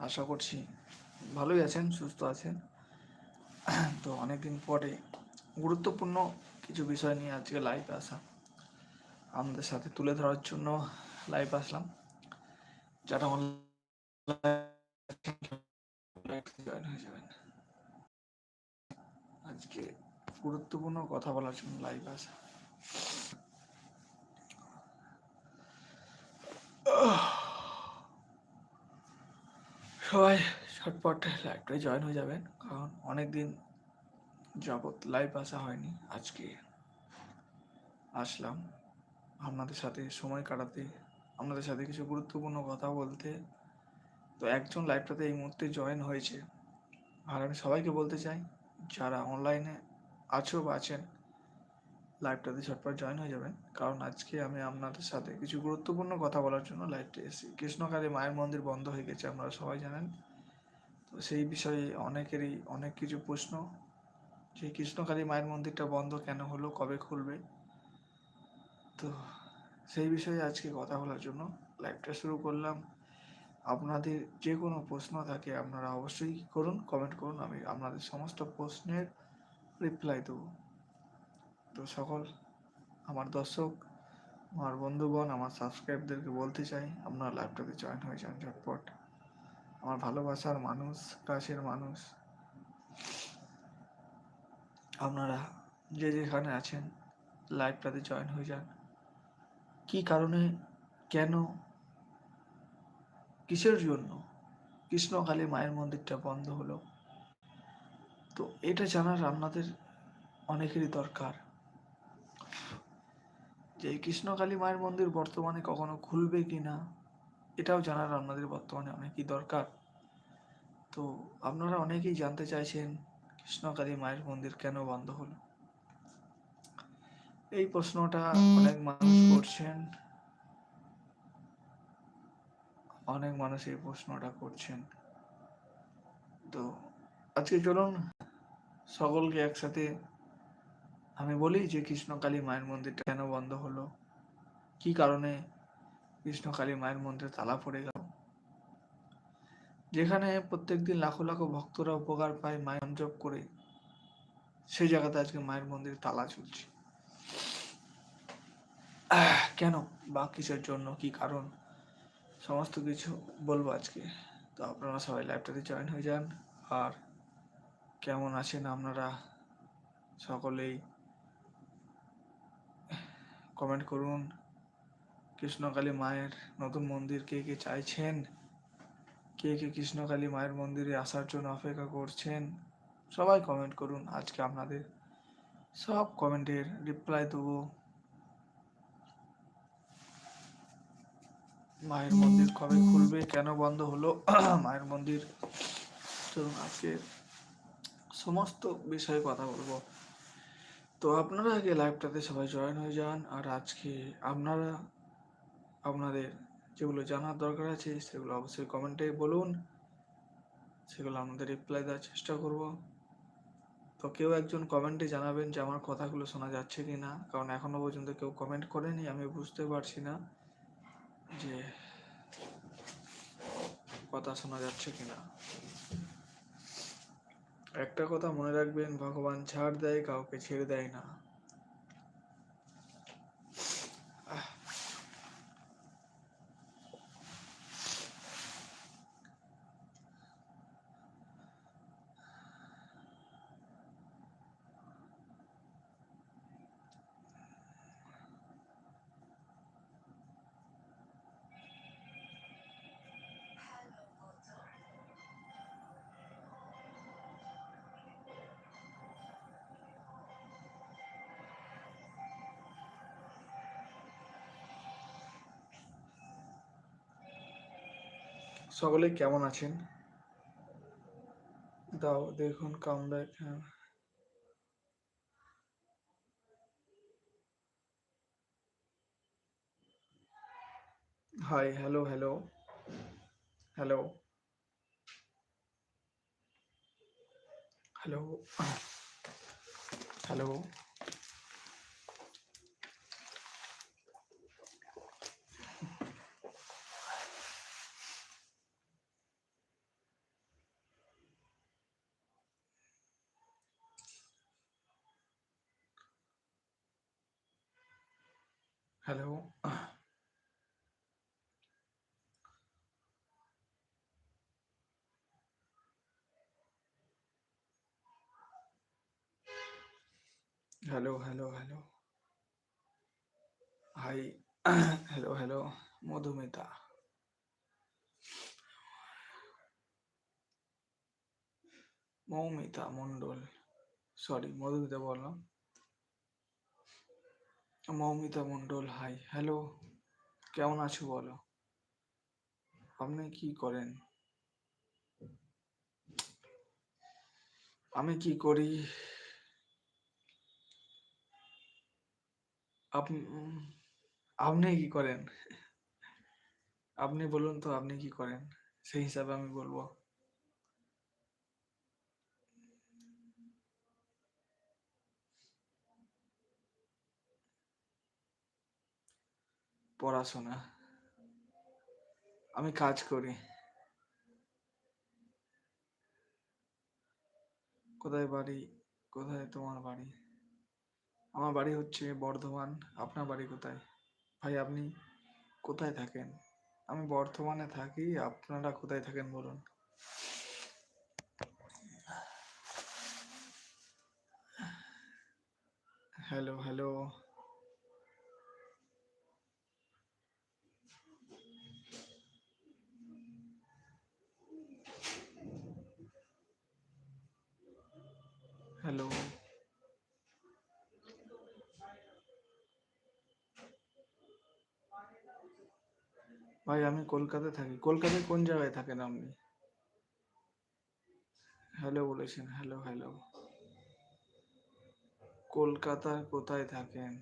আশা করছি ভালোই আছেন, সুস্থ আছেন। তো অনেকদিন পরে গুরুত্বপূর্ণ কিছু বিষয় নিয়ে আজকে লাইভে আসা। আমাদের সাথে তুলে ধরার জন্য লাইভ আসলাম। যারা আজকে গুরুত্বপূর্ণ কথা বলার জন্য লাইভ আসা। সবাই ঝটপট লাইভটায় জয়েন হয়ে যাবেন। কারণ অনেক দিন যাবৎ লাইভ আসা হয়নি। আজকে আসলাম। আপনাদের সাথে সময় কাটাতে, আপনাদের সাথে কিছু গুরুত্বপূর্ণ কথা বলতে। তো একজন লাইভটাতে এই মুহূর্তে জয়েন হয়েছে। আর আমি সবাইকে বলতে চাই, যারা অনলাইনে আছো বা আছেন লাইভটাতে ঝটপট জয়েন হয়ে যাবেন। কারণ আজকে আমি আপনাদের সাথে কিছু গুরুত্বপূর্ণ কথা বলার জন্য লাইভটা এসেছি। কৃষ্ণকালী মায়ের মন্দির বন্ধ হয়ে গেছে, আপনারা সবাই জানেন। তো সেই বিষয়ে অনেকেরই অনেক কিছু প্রশ্ন। যে কৃষ্ণকালী মায়ের মন্দিরটা বন্ধ কেন হলো, কবে খুলবে? তো সেই বিষয়ে আজকে কথা বলার জন্য লাইভটা শুরু করলাম। আপনাদের যে কোনো প্রশ্ন থাকে আপনারা অবশ্যই করুন কমেন্ট করুন, আমি আপনাদের সমস্ত প্রশ্নের রিপ্লাই দেবো। তো সকল আমার দর্শক, আমার বন্ধুগণ, আমার সাবস্ক্রাইবদেরকে বলতে চাই, আপনারা লাইভটাতে জয়েন হয়ে যান ঝটপট। আমার ভালোবাসার মানুষ, কাছের মানুষ, আপনারা যে যেখানে আছেন লাইভটাতে জয়েন হয়ে যান। কি কারণে, কেন, কিসের জন্য? কৃষ্ণকালী মায়ের মন্দিরটা বন্ধ হলো। তো এটা জানার আপনাদের অনেকেরই দরকার। যে কৃষ্ণকালী মায়ের মন্দির বর্তমানে কখনো খুলবে কি না, এটাও জানার আপনাদের বর্তমানে অনেকই দরকার। তো আপনারা অনেকেই জানতে চাইছেন কৃষ্ণকালী মায়ের মন্দির কেন বন্ধ হলো? এই প্রশ্নটা অনেক মানুষ করছেন। অনেক মানুষ এই প্রশ্নটা করছেন। তো আজকে চলুন, সকলকে একসাথে আমি বলি যে কৃষ্ণকালী মায়ের মন্দিরটা কেন বন্ধ হলো? কি কারণে কৃষ্ণকালী মায়ের মন্দিরে তালা পড়ে গেল? যেখানে প্রত্যেকদিন লাখো লাখো ভক্তরা উপকার পায় মায়ন জপ করে, সেই জায়গাতে আজকে মায়ের মন্দিরে তালা চলছে। কেন বা কিসের জন্য, কি কারণ? সমস্ত কিছু বলব আজকে। তো আপনারা সবাই লাইভটাতে জয়েন হয়ে যান। আর কেমন আছেন আপনারা? সকলেই কমেন্ট করুন। কৃষ্ণকালী মায়ের নতুন মন্দির কে কে চাইছেন? কে কে কৃষ্ণকালী মায়ের মন্দিরে আসার জন্য অপেক্ষা করছেন? সবাই কমেন্ট করুন। আজকে আপনাদের সব কমেন্টের রিপ্লাই দেবো। মায়ের মন্দির কবে খুলবে, কেন বন্ধ হলো? মায়ের মন্দির, চলুন আজকে সমস্ত বিষয়ে কথা বলব। তো আপনারা আগে লাইভটাতে সবাই জয়েন হয়ে যান, আর আজকে আপনারা, আপনাদের যেগুলো জানার দরকার আছে, সেগুলো অবশ্যই কমেন্টে বলুন। সেগুলো আপনাদের রিপ্লাই দেওয়ার চেষ্টা করব। তো কেউ একজন কমেন্টে জানাবেন যে আমার কথাগুলো শোনা যাচ্ছে কি না কারণ এখনও পর্যন্ত কেউ কমেন্ট করেনি, আমি বুঝতে পারছি না যে কথা শোনা যাচ্ছে কিনা। একটা কথা মনে রাখবেন ভগবান ছাড় দেয় কাউকে ছেড়ে দেয় না। সকলে কেমন আছেন? দাও দেখুন কাম ব্যাক হ্যাঁ। Hi hello hello hello hello hello hello. Hello hello hello. Hi hello hello Madhumita. Moumita Mondal. Sorry Madhumita বললাম। মৌমিতা মণ্ডল হাই হ্যালো কেমন আছো বলো? আপনি কি করেন? আমি কি করি? আপনি আপনি কি করেন? আপনি বলুন তো আপনি কি করেন? সেই হিসাবে আমি বলব। পড়াশোনা। আমি কাজ করি। কোথায় বাড়ি? কোথায় তোমার বাড়ি? আমার বাড়ি হচ্ছে বর্ধমান। আপনার বাড়ি কোথায়? ভাই, আপনি কোথায় থাকেন? আমি বর্ধমানে থাকি। আপনারা কোথায় থাকেন বলুন? Hello hello. ভাই, আমি কলকাতায় থাকি। কলকাতায় কোন জায়গায় থাকেন আপনি? হ্যালো বলেছেন। হ্যালো হ্যালো কলকাতার কোথায় থাকেন?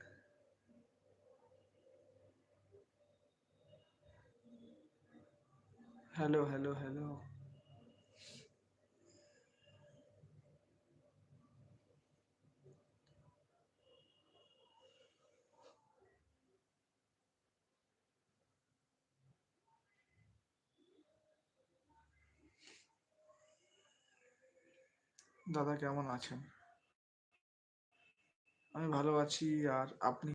হ্যালো হ্যালো হ্যালো দাদা কেমন আছেন? আমি ভালো আছি আর আপনি?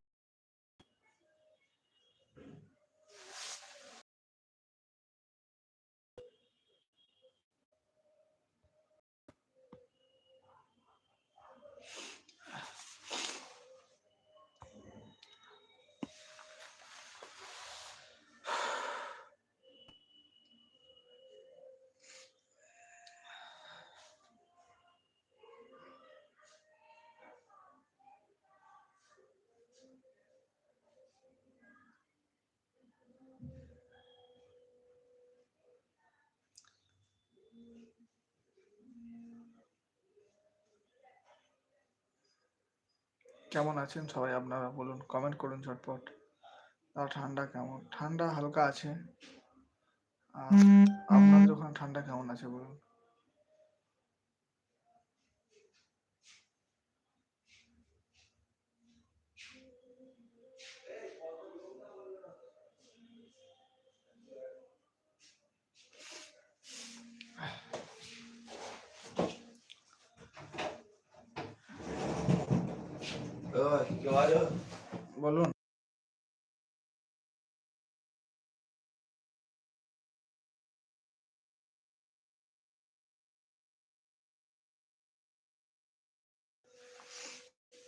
কেমন আছেন সবাই আপনারা বলুন কমেন্ট করুন ঝটপট। আর ঠান্ডা কেমন? ঠান্ডা হালকা আছে। আর আপনাদের ওখানে ঠান্ডা কেমন আছে বলুন? বলুন।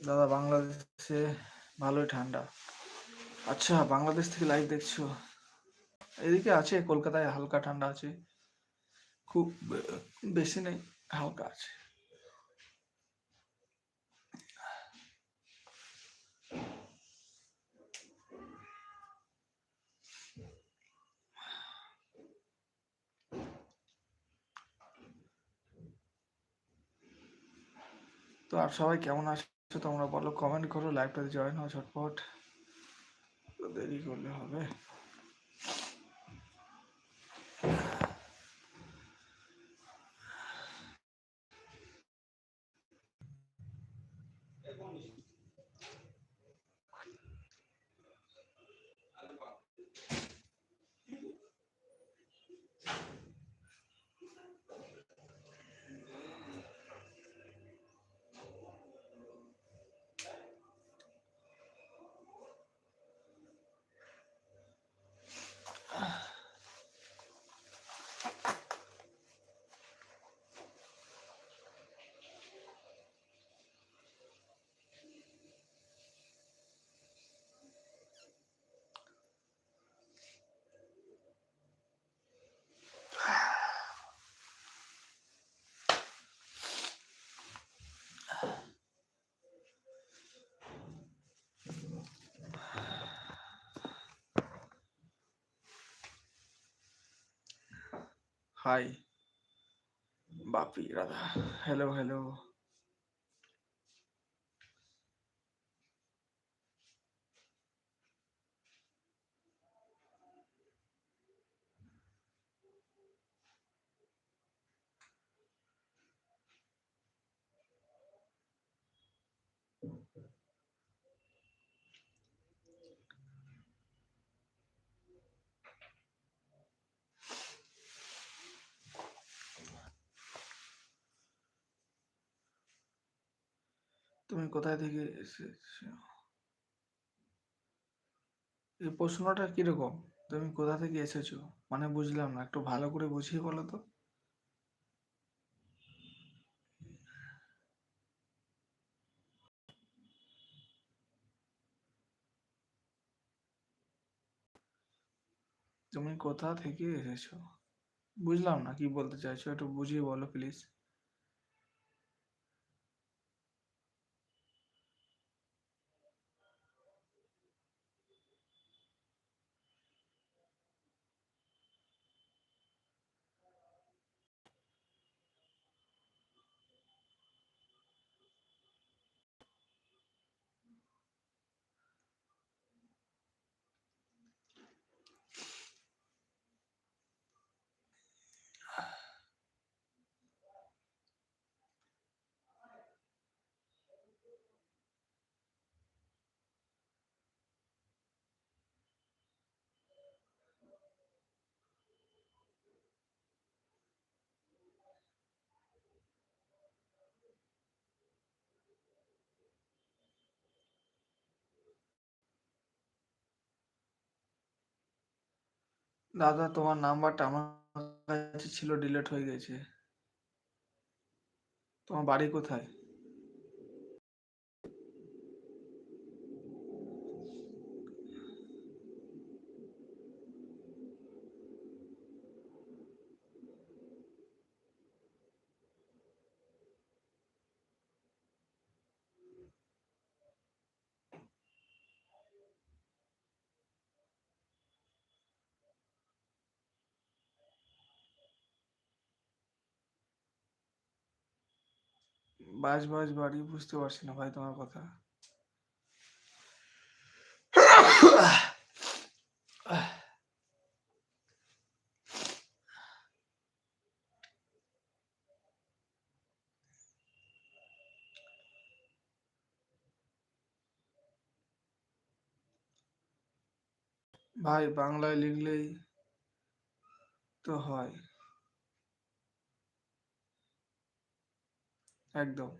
দাদা, বাংলাদেশে ভালোই ঠান্ডা। আচ্ছা বাংলাদেশ থেকে লাইভ দেখছ। এদিকে আছে, কলকাতায় হালকা ঠান্ডা আছে। খুব, বেশি নেই, হালকা আছে। তো আর সবাই কেমন আছো তোমরা বলো? কমেন্ট করো লাইভটাতে জয়েন হও ঝটপট। দেরি করলে হবে। Hi Bapi Radha hello hello তুমি কোথায় থেকে এসেছ? এই প্রশ্নটা কীরকম? তুমি কোথা থেকে এসেছ? মানে বুঝলাম না, একটু ভালো করে বুঝিয়ে বলো তো। তুমি কোথা থেকে এসেছ? বুঝলাম না, কি বলতে চাইছো? একটু বুঝিয়ে বলো প্লিজ দাদা তোমার নাম্বারটা আমার কাছে ছিল ডিলিট হয়ে গেছে। তোমার বাড়ি কোথায়? বাজ বাজ বাড়ি বুঝতে পারছি না ভাই তোমার কথা। ভাই বাংলায় লিখলেই তো হয়। একদম।